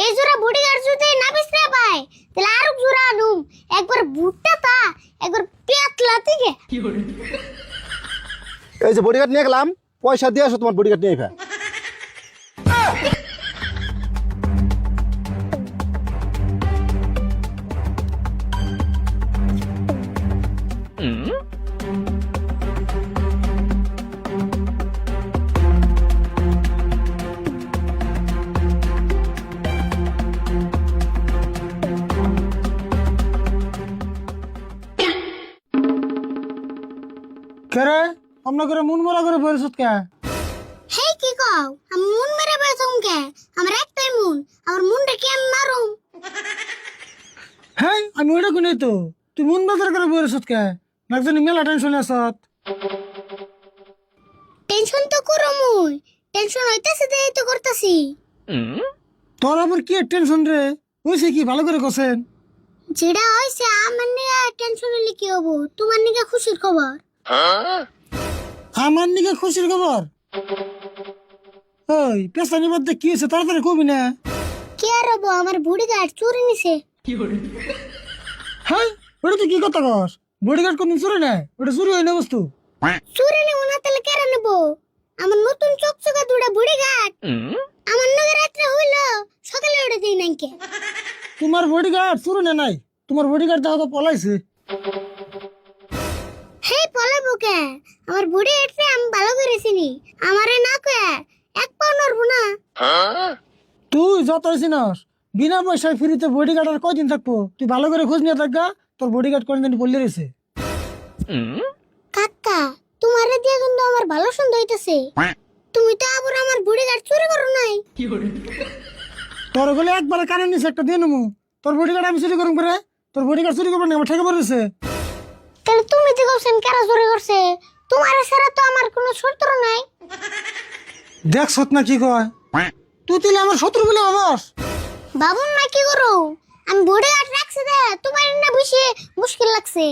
এই জোড়া বডিগার্ড যদি না বিছরা পায় তাহলে আরও জোড়া আনুম। একবার ভুট্টা তা একবার পেতলা থেকে এই যে বডিগার্ড নিয়ে গেলাম পয়সা দিয়ে আসো তোমার বডিগার্ড নিয়ে ফেল আমরা করে মন মরা করে বেরোছত কে? হেই কি কও? আমি মুন মেরে বেসুম কে? আমার একটাই মুন আমার মুনটা কি আমি মারুম? হ্যাঁ আমি ওটা কোনে তো। তুই মন বাজার করে বেরোছত কে? নাকজনি মেলা টেনশন আসত টেনশন তো করো মুই। টেনশন হইতাছে দেই তো করতাছি। তোর আবার কি টেনশন রে? হয়েছে কি ভালো করে কছেন যেটা হইছে আমার নিয়ে টেনশন হলে কি হব? তোমার নিয়ে খুশির খবর। আমার নিকে খুশির খবর? ওই পেশানি মধ্যে কি হয়েছে তাড়াতাড়ি কবি না? কে আর হব? আমার বুড়ি গাছ চুরি নিছে। হ্যাঁ ওটা তুই কি কথা কস? বডিগার্ড কোনদিন চুরি নেয় ওটা চুরি হয় না বস্তু। চুরি নেব না তাহলে কেন নেব? আমার নতুন চকচকা দুটা বুড়ি গাছ আমার নগে রাত্রে হইল সকালে উঠে দিই নাকি তোমার বডিগার্ড চুরি না নাই? তোমার বডিগার্ড দেখো তো পলাইছে। হে পলাবো কে? আমার বুড়ি এটে আমি ভালো করে চিনি আমারে না কে এক পাও নড়বো না। তুই যত চিনস বিনা পয়সায় ফ্রিতে বডিগার্ড আর কয়দিন থাকব? তুই ভালো করে খোঁজ নিয়ে থাকগা তোর বডিগার্ড কোন দিন পড়লে রয়েছে কাকা তোমারে দিয়ে কিন্তু আমার ভালো সন্দেহ হইতাছে। তুমি তো আবার আমার বুড়ি গাছ চুরি করো নাই। তোর বলে একবার কানে নিছে একটা দিয়ে নেব তোর বডিগার্ড আমি চুরি করুম করে তোর বডিগার্ড চুরি করব না আমার ঠেকে পড়েছে? তাহলে তুমি তো কইছেন কেরা চুরি করছে? তোমার ছাড়া তো আমার কোনো শত্রু নাই। দেখ সত না কি কয়। তুই তাহলে আমার শত্রু বলে ভাবস। বাবুন না কি করো? আমি বুড়ি গাছ রাখছি দে তোমার না বেশি মুশকিল লাগছে।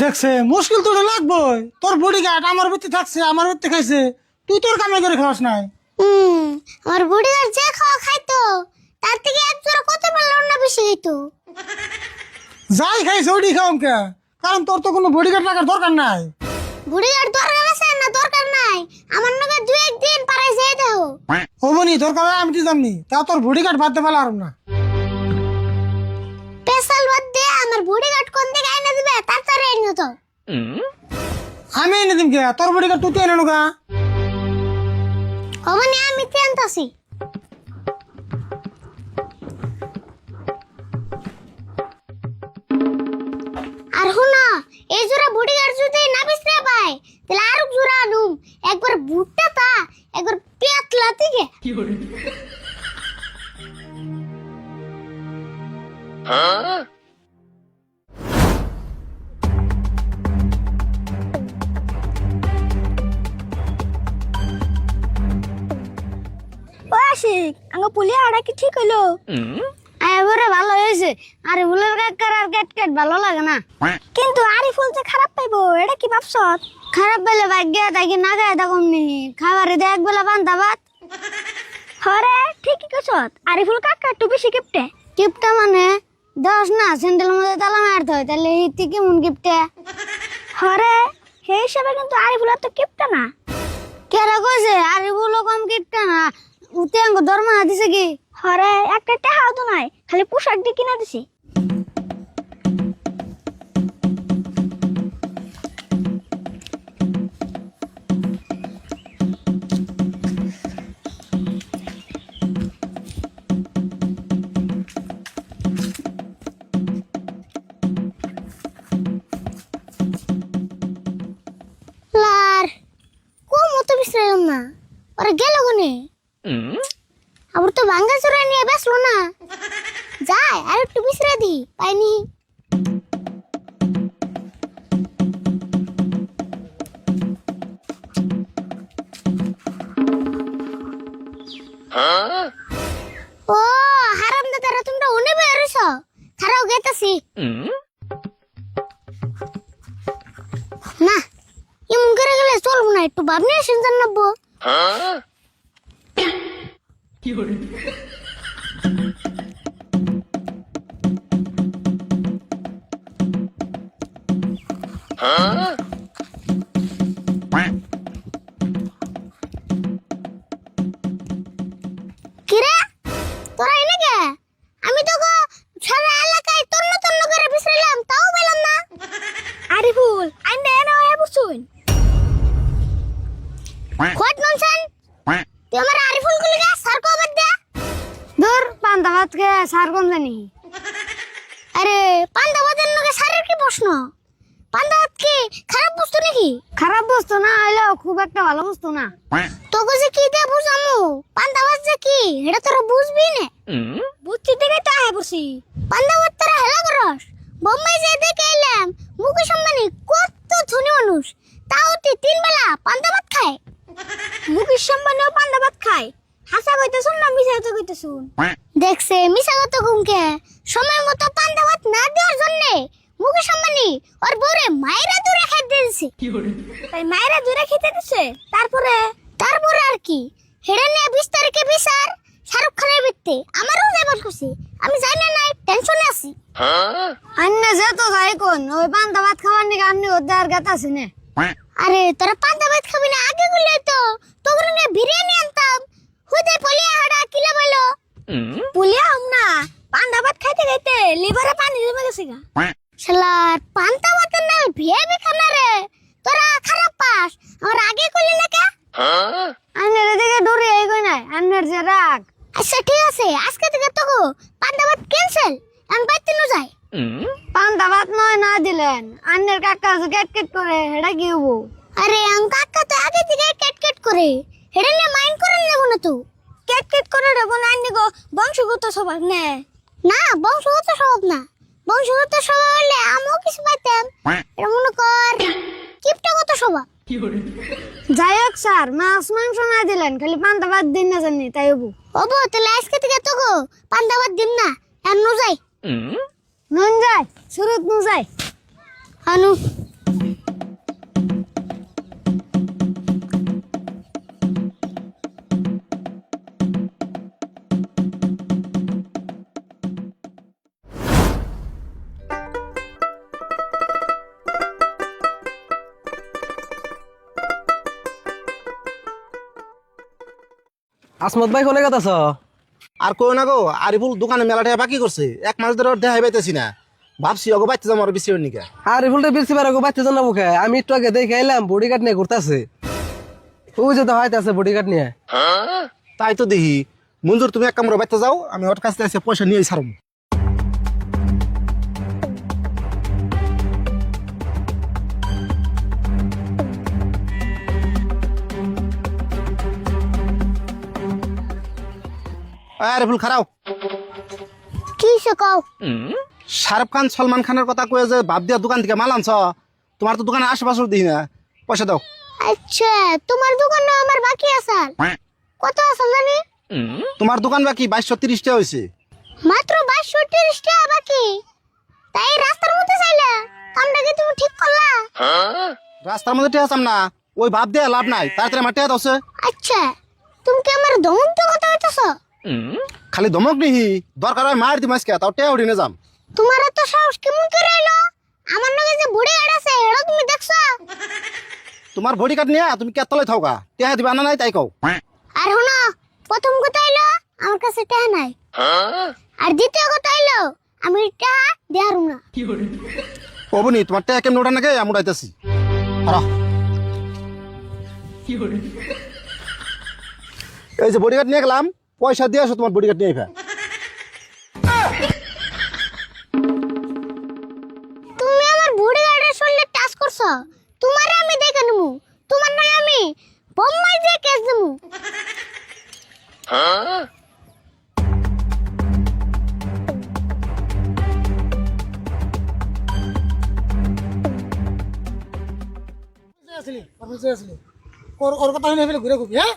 দেখছে মুশকিল তো লাগবই। তোর বডিগার্ড আমার ভিত্তি থাকছে আমার ভিত্তি খাইছে। তুই তোর কামে করে খাওয়াস নাই। হুম আমার বুড়ি গাছ যে খাওয়া খাইতো তার থেকে এক জোড়া কত পারল না বেশি হইতো? যাই খাইছে ওডি খাওয়াম কে। কারণ তোর তো কোনো বডিগার্ড রাখার দরকার নাই। বুড়ি গাছ দরকার আছে না দরকার নাই? আমার নগে দুই একদিন পারাই যেয়ে দাও হবনি দরকার হয় আমি দিতামনি তা তোর বডিগার্ড বাদ দেবে আর না। পেশাল বাদ দে আমার বুড়ি গাছ কোন দিকে আইনা দিবে তাড়াতাড়ি আইনো তো আমি এনে দিম কে? তোর বডিগার্ড তুই তো এনে নুকা হবনি আমি তেনতাছি আর ভুট্টা তা একবার পেতলা থেকে ও আশিক আঙ্গ পুলিয়া আড়া কি ঠিক হইল এবারে ভালো হয়েছে। আরে ফুলের কাকার আর কেট কেট ভালো লাগে না। কিন্তু আরি ফুল যে খারাপ পাইবো এটা কি ভাবছত খারাপ পেলে ভাগ্য তাকে না গায়ে তখন নি। খাবারে দে এক বেলা বান্ধা ভাত। হরে ঠিকই কছত আরি ফুল কাকা একটু বেশি কিপটে। কিপটা মানে? দশ না স্যান্ডেল মধ্যে তালা মারতে হয় তাহলে হিতি কেমন কিপটে? হরে সেই হিসাবে কিন্তু আরি ফুল তো কিপটা না। কেরা কইছে আরে বলো কম কিপটা না। উতে আঙ্গ দরমা দিছে কি? হরে, একটা টাকাও তো নাই, খালি পোশাক দিয়ে কিনা দিছি। লার কো মতো বিশ্রাইলাম না, ওরা গেল কোনে? ভাঙ্গা চোরা নিয়ে বেসলো না। যায় আর একটু বিশ্রা দি, পাইনি। ও, হারাম দাদারা, তোমরা উনে বেরোছ খারাও গেতাছি। না, এমন করে গেলে চলবো না, একটু ভাবনি শুনছেন কি করে Huh? খারাপ বস্তু নাকি? খারাপ বস্তু না হইলেও খুব একটা ভালো বস্তু না। তোকে যে কি দিয়ে বুঝামু? পান্দাবাদ যে কি? এটা তোরা বুঝবি না। বুঝছি দেখে তো আয় বসি। পান্দাবাদ তোরা হেলা করস। বোম্বাই যে দেখে এলাম মুকেশ আম্বানি কত ধনী মানুষ। তাও তুই তিন বেলা পান্দাবাদ খায়। মুকেশ আম্বানিও পান্দাবাদ খায়। হাসা কইতেছুন না মিছা তো কইতেছুন? দেখছে মিছা কত গুমকে সময় মতো পান্দাবাদ না দেওয়ার জন্য মুকেশ আম্বানি ওর বউরে মায়েরা দূরে খেতে দিয়েছে তাই মায়েরা দূরে খেতে দিছে তারপরে তারপরে আর কি? হেডে নিয়ে বিশ তারিখে বিচার শাহরুখ খানের বৃত্তে আমারও যাবার খুশি আমি জানি না নাই টেনশনে আছি। অন্য যে তো যাই কোন ওই পান্তা ভাত খাওয়ার নিকে আপনি ওদের আর গাত আছে না। আরে তোরা পান্তা ভাত খাবি না আগে গুলে তো। তোর নিয়ে বিরিয়ানি আনতাম। হুদে পলিয়া হাড়া কিলা বলো পুলিয়া আম না পান্তা ভাত খাইতে খাইতে লিভারে পানি জমে গেছে গা। শালার পান্তা ভাতের নাম ভিয়াবি খানা রে। তোরা খারাপ পাস। আমার আগে কইলি না কে? আন্নের দিকে ডরে এই কই নাই। আন্নের যে রাগ। আচ্ছা ঠিক আছে। আজকে থেকে তোকে পান্তা ভাত ক্যান্সেল আমি বাইতে ন যাই। পান্তা ভাত নয় না দিলেন। আন্নের কাকা যে কেট কেট করে হেডা কি হব? আরে আম কাকা তো আগে থেকে কেট কেট করে। হেডা নিয়ে মাইন্ড করেন না কোনো তো। কেট কেট করে রে কোন আন্নি গো বংশগত স্বভাব নে। না বংশগত স্বভাব না। বংশগত সভা হলে আমিও কিছু পাইতাম এটা মনে কর কিপটাগত সভা। যাই হোক স্যার মাছ মাংস না দিলেন খালি পান্তা ভাত দিন না জানি তাই হবু। হব? তাহলে আজকে থেকে তো গো পান্তা ভাত দিন না আর নো যাই নুন যাই সুরত নু যাই। হানু। আসমত ভাই কোনে কথা আর কই না গো আরিফুল দোকানে মেলাটা বাকি করছে। এক মাস ধরে দেখাই পাইতেছি না। ভাবছি অগো বাচ্চা যাব আর বেশি হয়নি কে। ফুলটা বেশি বার অগো বাচ্চা জানাব কে আমি একটু আগে দেখে এলাম বডি গার্ড নিয়ে ঘুরতেছে। ও যে তো হয়তো আছে বডি গার্ড নিয়ে। তাই তো দেখি। মঞ্জুর তুমি এক কামড়ে বাচ্চা যাও আমি ওর কাছ থেকে পয়সা নিয়ে ছাড়ব আরিফুল খারাও কি কও? শাহরুখ খান সলমান খানের কথা কয়ে যে বাপ দিয়া দোকান থেকে মাল আনছ তোমার তো দোকানে আশেপাশে দিই না। পয়সা দাও। আচ্ছা তোমার দোকানে আমার বাকি আছে। কত আছে জানি? তোমার দোকান বাকি বাইশশো তিরিশ টাকা হয়েছে মাত্র বাইশশো তিরিশ টাকা বাকি। তাই রাস্তার মধ্যে চাইলে কামটা কি তুমি ঠিক করলা? রাস্তার মধ্যে আসাম না ওই ভাব দিয়ে লাভ নাই তাড়াতাড়ি আমার টেয়া দছে আচ্ছা তুমি কি আমার দিয়ে কথা হইতেছ খালি দমক নিহি দরকার হয় মার দিম আজকে তাও টেয়া উঠিনে যাম। তোমার এত সাহস কেমন করে এলো? আমার নাকি যে বুড়ি গাড় আছে এটা তুমি দেখছ? তোমার বডি কার্ড নিয়া তুমি কেতলাই থাকা টেয়া দিবা না নাই তাই কও। আর শোনো প্রথম কথা হইল আমার কাছে টাকা নাই। আর দ্বিতীয় কথা হইল আমি টাকা দেয়ারু না। কবনি তোমার টেয়া কেমন ওঠা নাকি আমি উড়াইতাছি উঠাইতেছি এই যে বডি কার্ড নিয়ে গেলাম। পয়সা দিয়ে আসো তোমার বডি কার্ড নিয়ে আইবা। তুমি আমার বুড়ি গাড়ির শরীরে টাচ করছ। তোমারে আমি দেখে নেব। তোমার নাকি আমি বোম্বাই দিয়ে কেস দেবো। আসলি ওর ওর কথা শুনে ফেলে ঘুরে খুবই হ্যাঁ?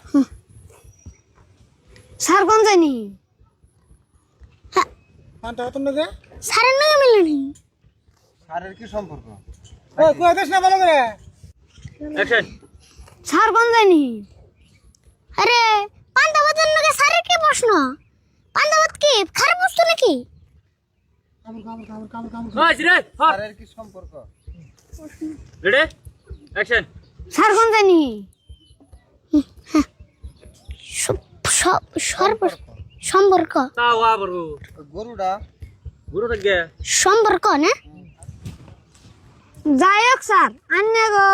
স্যার কোন জানি? পান্তা ভাত নাকি স্যারের নাকি মিলে নি। ও কুয়া দেশ না ভালো করে স্যার কোন জানি? আরে পান্তাবাদের নাকি স্যারের কি প্রশ্ন? পান্তাবাদ কি খারাপ বস্তু নাকি? রেডি অ্যাকশন স্যার কোন জানি? সম্পর্ক। গরুটা? গরুটা গে সম্পর্ক না? যাই হোক স্যার আন্না গো।